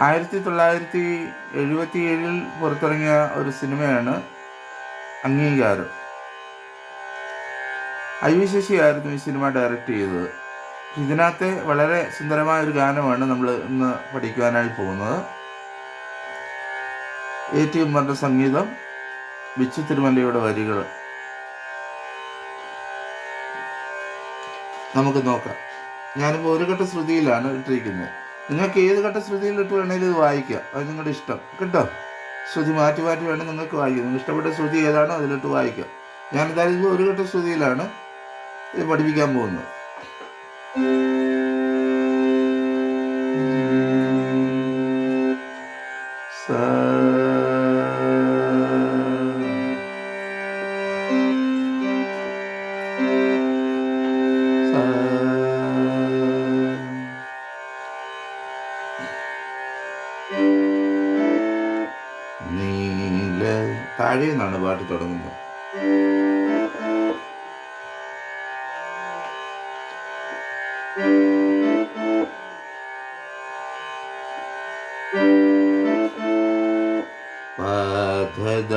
ആയിരത്തി തൊള്ളായിരത്തി എഴുപത്തി ഏഴിൽ പുറത്തിറങ്ങിയ ഒരു സിനിമയാണ് അംഗീകാരം. ഐ വി ശശിയായിരുന്നു ഈ സിനിമ ഡയറക്റ്റ് ചെയ്തത്. ഇതിനകത്തെ വളരെ സുന്ദരമായ ഒരു ഗാനമാണ് നമ്മൾ ഇന്ന് പഠിക്കുവാനായി പോകുന്നത്. എ ടി ഉമ്മറിന്റെ സംഗീതം ബിച്ചു തിരുമലയുടെ വരികൾ. നമുക്ക് നോക്കാം. ഞാനിപ്പോൾ ഒരു ഘട്ട ശ്രുതിയിലാണ് ഇട്ടിരിക്കുന്നത്. നിങ്ങൾക്ക് ഏത് ഘട്ട ശ്രുതിയിലിട്ട് വേണമെങ്കിലും ഇത് വായിക്കാം. അത് നിങ്ങളുടെ ഇഷ്ടം. കേട്ടോ? ശ്രുതി മാറ്റി മാറ്റി വേണം നിങ്ങൾക്ക് വായിക്കാം നിങ്ങൾക്ക് ഇഷ്ടപ്പെട്ട ശ്രുതി ഏതാണോ അതിലിട്ട് വായിക്കാം. ഞാൻ എന്തായാലും ഒരു ഘട്ട ശ്രുതിയിലാണ് ഇത് പഠിപ്പിക്കാൻ പോകുന്നത്. താഴെ നിന്നാണ് പാട്ട് തുടങ്ങുന്നത്. പാധത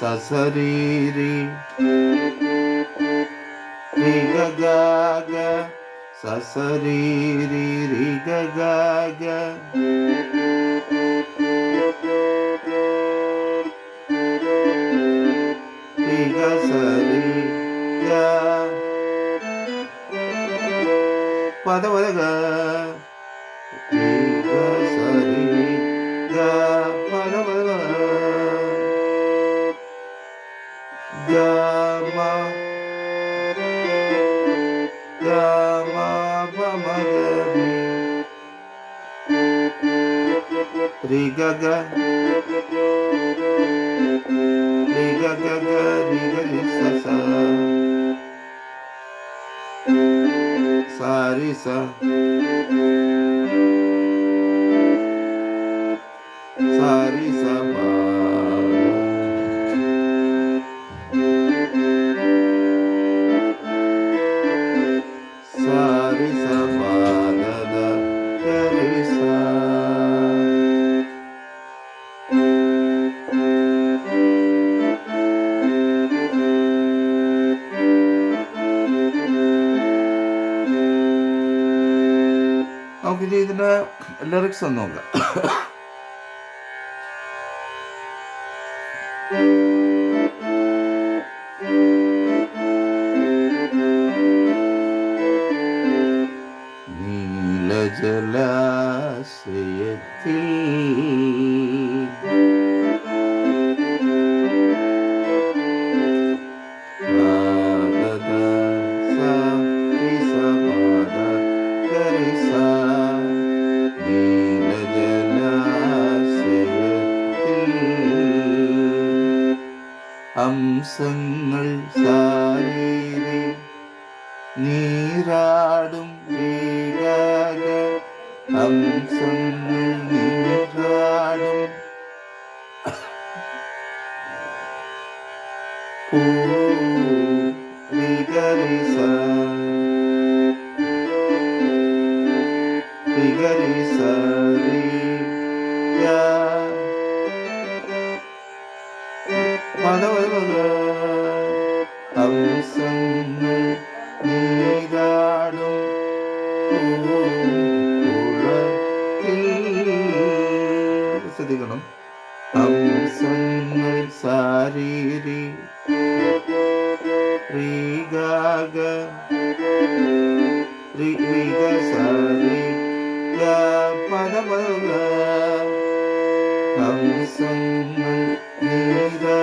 ససరీరి రిగగ ససరీరి రిగగ സാ രി നമുക്കിനി ഇതിന്റെ ലിറിക്സ് ഒന്ന് 人生。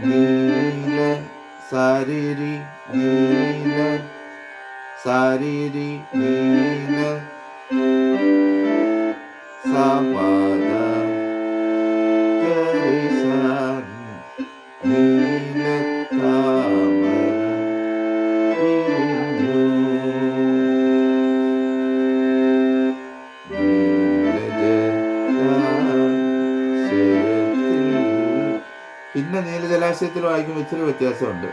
നീല സരിരി നീല സരിരി നീല സമാ പിന്നെ നീല ജലാശയത്തിലും ആയിരിക്കും ഇച്ചിരി വ്യത്യാസമുണ്ട്.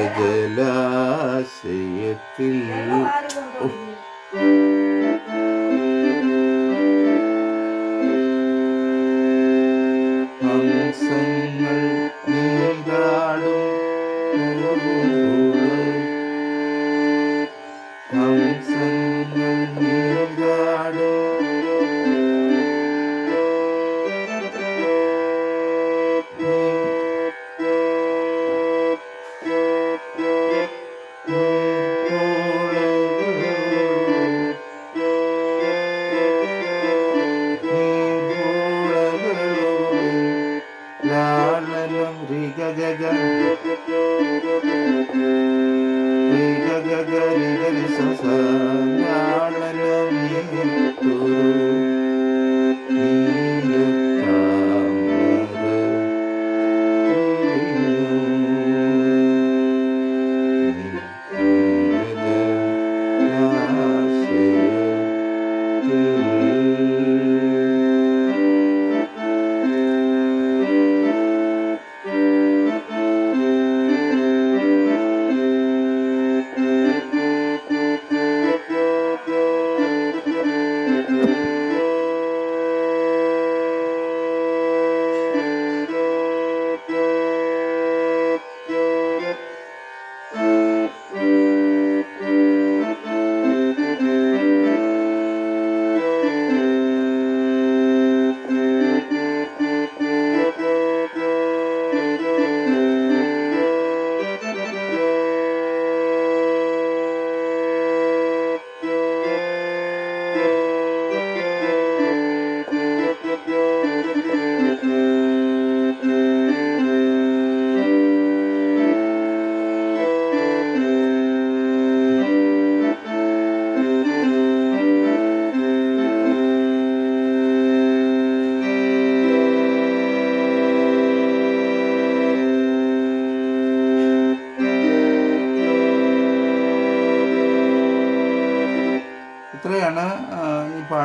ജലജലാശയത്തിൽ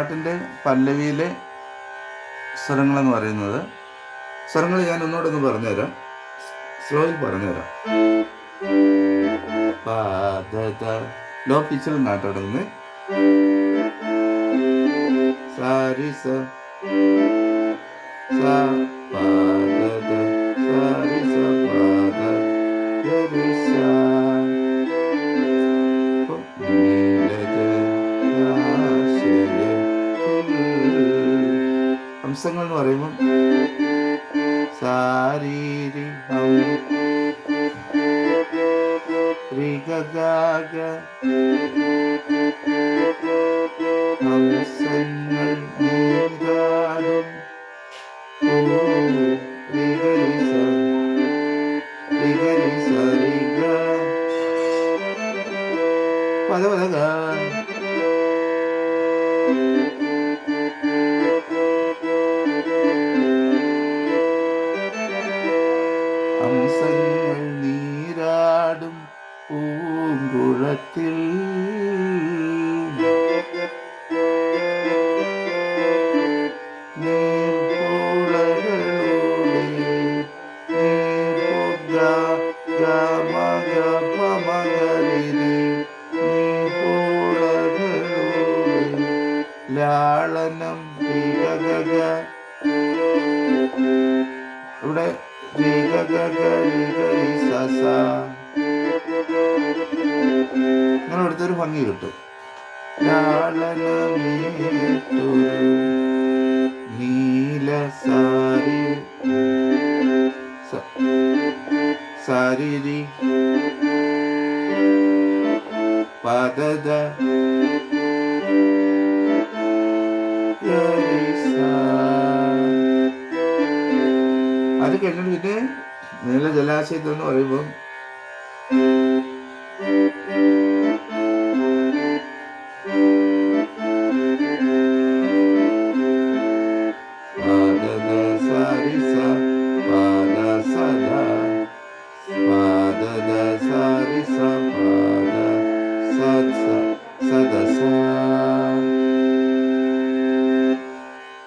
പാട്ടിന്റെ പല്ലവിയിലെ സ്വരങ്ങളെന്ന് പറയുന്നത്. സ്വരങ്ങൾ ഞാൻ ഒന്നുകൂടെ ഒന്ന് പറഞ്ഞുതരാം സ്ലോയിൽ പറഞ്ഞുതരാം. ലോ പിച്ചിൽ തുടങ്ങുന്നത് സാരി സ ഹംസങ്ങൾ എന്ന് പറയുമ്പം സാരീരി ഹം രിഗഗാഗ அம்சங்கள் நீராடும் பூங்குளத்தில் ഇവിടെ അങ്ങനെ അടുത്തൊരു ഭംഗി കിട്ടും. നീലസാരി നീല സാരി. സ- പിന്നെ നീല ജലാശയത്തിൽ എന്ന് പറയുമ്പോൾ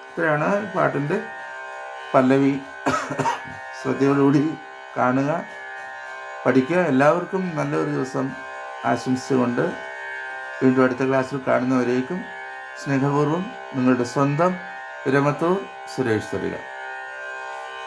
ഇത്രയാണ് പാട്ടിന്റെ പല്ലവി. ശ്രദ്ധയോടുകൂടി കാണുക പഠിക്കുക. എല്ലാവർക്കും നല്ലൊരു ദിവസം ആശംസിച്ചുകൊണ്ട് വീണ്ടും അടുത്ത ക്ലാസ്സിൽ കാണുന്നവരേക്കും സ്നേഹപൂർവം നിങ്ങളുടെ സ്വന്തം വിരമത്തൂർ സുരേഷ് തരിക